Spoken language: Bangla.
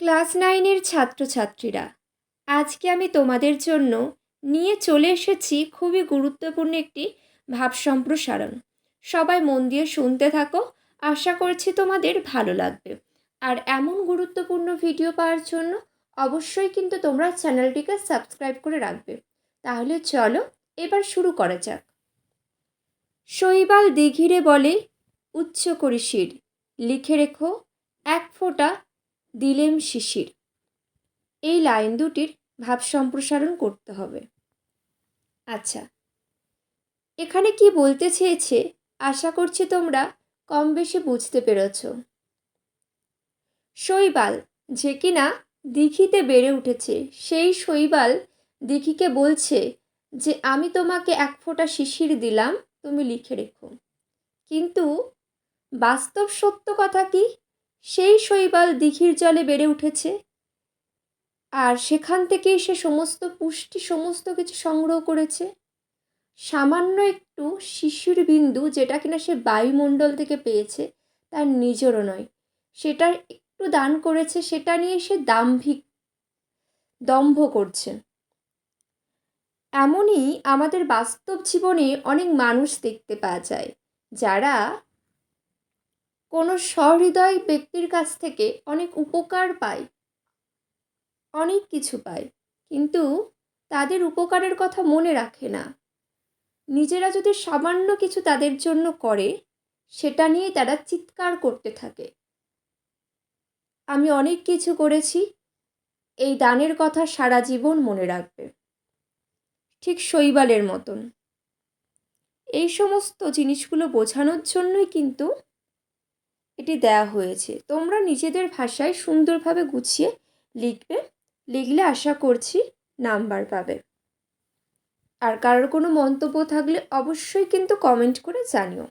ক্লাস নাইনের ছাত্রছাত্রীরা, আজকে আমি তোমাদের জন্য নিয়ে চলে এসেছি খুবই গুরুত্বপূর্ণ একটি ভাব সম্প্রসারণ। সবাই মন দিয়ে শুনতে থাকো, আশা করছি তোমাদের ভালো লাগবে। আর এমন গুরুত্বপূর্ণ ভিডিও পাওয়ার জন্য অবশ্যই কিন্তু তোমরা চ্যানেলটিকে সাবস্ক্রাইব করে রাখবে। তাহলে চলো, এবার শুরু করা যাক। শৈবাল দিঘিরে বলে, উচ্চ করি শির লিখে রেখো, এক ফোঁটা দিলেম শিশির। এই লাইন দুটির ভাব সম্প্রসারণ করতে হবে। আচ্ছা এখানে কি বলতে চেয়েছে আশা করছি তোমরা কম বেশি বুঝতে পেরেছ। শৈবাল, যে কিনা দিঘিতে বেড়ে উঠেছে, সেই শৈবাল দিঘিকে বলছে যে, আমি তোমাকে এক ফোঁটা শিশির দিলাম, তুমি লিখে রেখো। কিন্তু বাস্তব সত্য কথা কি? সেই শৈবাল দিঘির জলে বেড়ে উঠেছে। আর সেখান থেকেই সে সমস্ত পুষ্টি, সমস্ত কিছু সংগ্রহ করেছে। সামান্য একটু শিশির বিন্দু যেটা কিনা সে বায়ুমণ্ডল থেকে পেয়েছে, তার নিজেরও নয়। সেটা একটু দান করেছে, সেটা নিয়ে সে দাম্ভিক দম্ভ করছে। এমনই আমাদের বাস্তব জীবনে অনেক মানুষ দেখতে পাওয়া যায়, যারা কোনো সহৃদয় ব্যক্তির কাছ থেকে অনেক উপকার পায় অনেক কিছু পাই, কিন্তু তাদের উপকারের কথা মনে রাখে না। নিজেরা যদি সামান্য কিছু তাদের জন্য করে, সেটা নিয়ে তারা চিৎকার করতে থাকে। আমি অনেক কিছু করেছি, এই দানের কথা সারা জীবন মনে রাখবে। ঠিক শৈবালের মতন। এই সমস্ত জিনিসগুলো বোঝানোর জন্যই কিন্তু এটি দেয়া হয়েছে। তোমরা নিজেদের ভাষায় সুন্দরভাবে গুছিয়ে লিখবে। লিখলে আশা করছি নাম্বার পাবে। আর কারোর কোনো মন্তব্য থাকলে অবশ্যই কিন্তু কমেন্ট করে জানিও।